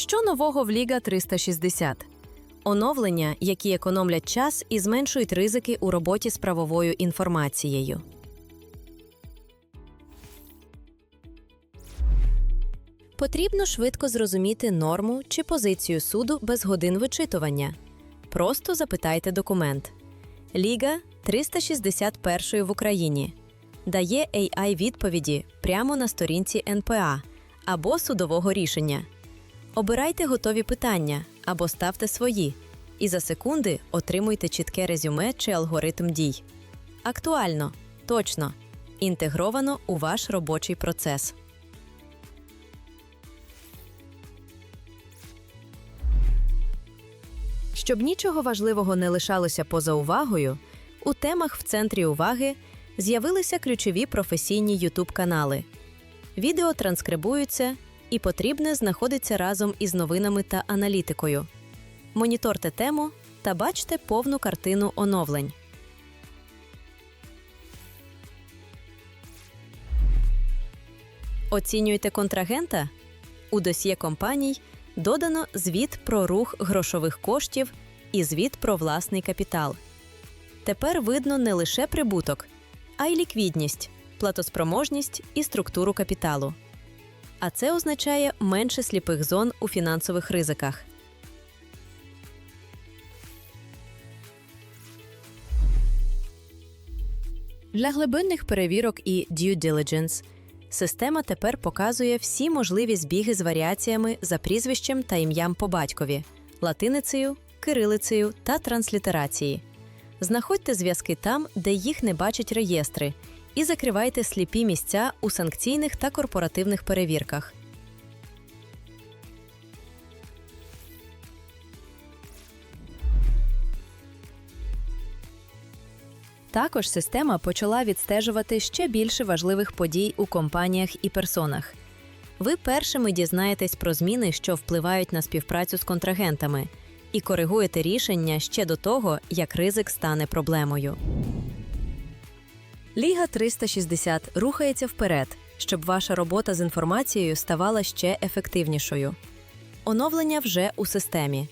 Що нового в Ліга 360? Оновлення, які економлять час і зменшують ризики у роботі з правовою інформацією. Потрібно швидко зрозуміти норму чи позицію суду без годин вичитування. Просто запитайте документ. Ліга 361 в Україні дає AI відповіді прямо на сторінці НПА або судового рішення. Обирайте готові питання або ставте свої, і за секунди отримуйте чітке резюме чи алгоритм дій. Актуально, точно, інтегровано у ваш робочий процес. Щоб нічого важливого не лишалося поза увагою, у темах в центрі уваги з'явилися ключові професійні youtube канали Відео транскрибуються і потрібне знаходиться разом із новинами та аналітикою. Моніторте тему та бачте повну картину оновлень. Оцінюєте контрагента? У досьє компаній додано звіт про рух грошових коштів і звіт про власний капітал. Тепер видно не лише прибуток, а й ліквідність, платоспроможність і структуру капіталу. А це означає менше сліпих зон у фінансових ризиках. Для глибинних перевірок і due diligence система тепер показує всі можливі збіги з варіаціями за прізвищем та ім'ям по батькові, латиницею, кирилицею та транслітерації. Знаходьте зв'язки там, де їх не бачать реєстри, і закривайте сліпі місця у санкційних та корпоративних перевірках. Також система почала відстежувати ще більше важливих подій у компаніях і персонах. Ви першими дізнаєтесь про зміни, що впливають на співпрацю з контрагентами, і коригуєте рішення ще до того, як ризик стане проблемою. Ліга 360 рухається вперед, щоб ваша робота з інформацією ставала ще ефективнішою. Оновлення вже у системі.